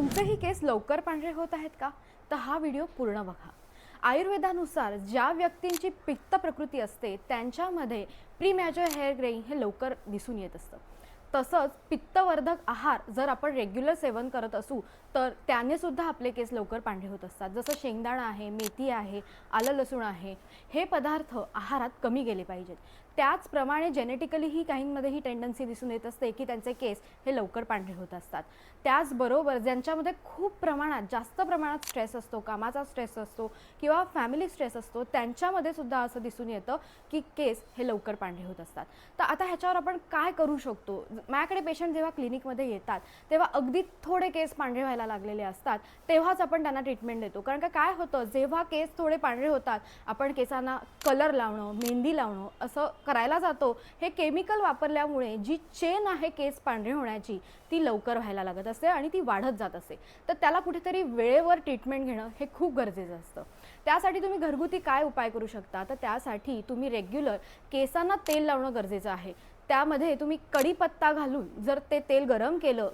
तुमचेही केस लवकर पांढरे होत आहेत का? तर हा व्हिडिओ पूर्ण बघा. आयुर्वेदानुसार ज्या व्यक्तींची पित्त प्रकृती असते त्यांच्यामध्ये प्रीमॅजर हेअर ग्रेइंग हे लवकर दिसून येत असतं. तसंच पित्तवर्धक आहार जर आपण रेग्युलर सेवन करत असू तर त्याने सुद्धा आपले केस लवकर पांढरे होत असतात. जसं शेंगदाणा आहे मेथी आहे आलं लसूण आहे हे पदार्थ आहारात कमी गेले पाहिजेत. त्याचप्रमाणे जेनेटिकलीही काहींमध्ये ही टेंडन्सी दिसून येत असते की त्यांचे केस हे लवकर पांढरे होत असतात. त्याचबरोबर ज्यांच्यामध्ये खूप प्रमाणात जास्त प्रमाणात स्ट्रेस असतो कामाचा स्ट्रेस असतो किंवा फॅमिली स्ट्रेस असतो त्यांच्यामध्ये सुद्धा असं दिसून येतं की केस हे लवकर पांढरे होत असतात. तर आता ह्याच्यावर आपण काय करू शकतो? माझ्याकडे पेशंट जेव्हा क्लिनिकमध्ये येतात तेव्हा अगदी थोडे केस पांढरे व्हायला लागलेले असतात तेव्हाच आपण त्यांना ट्रीटमेंट देतो. कारण का काय होतं जेव्हा केस थोडे पांढरे होतात आपण केसांना कलर लावणं मेहंदी लावणं असं करायला जातो हे केमिकल वापरल्यामुळे जी चेन आहे केस पांढरे होण्याची ती लवकर व्हायला लागत असते आणि ती वाढत जात असते. तर त्याला कुठेतरी वेळेवर ट्रीटमेंट घेणं हे खूप गरजेचं असतं. त्यासाठी तुम्ही घरगुती काय उपाय करू शकता? तर त्यासाठी तुम्ही रेग्युलर केसांना तेल लावणं गरजेचं आहे. त्यामध्ये तुम्ही कढीपत्ता घालून जर ते तेल गरम केलं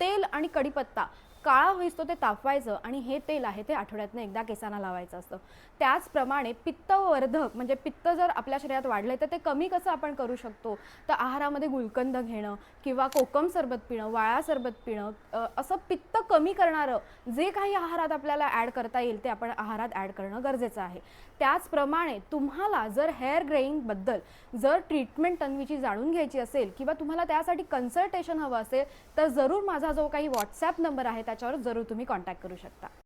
तेल आणि कढीपत्ता काळा होईस तो ते तापवायचं आणि हे तेल आहे ते आठवड्यातनं एकदा केसांना लावायचं असतं. त्याचप्रमाणे पित्तवर्धक म्हणजे पित्त जर आपल्या शरीरात वाढलं तर ते कमी कसं आपण करू शकतो? तर आहारामध्ये गुलकंद घेणं किंवा कोकम सरबत पिणं वाळा सरबत पिणं असं पित्त कमी करणारं जे काही आहारात आपल्याला ॲड करता येईल ते आपण आहारात ॲड करणं गरजेचं आहे. त्याचप्रमाणे तुम्हाला जर हेअर ग्रेईंगबद्दल जर ट्रीटमेंट तन्वीची जाणून घ्यायची असेल किंवा तुम्हाला त्यासाठी कन्सल्टेशन हवं असेल तर जरूर माझा जो काही व्हॉट्सॲप नंबर आहे त्या याच्यावर जरूर तुम्ही कॉन्टॅक्ट करू शकता.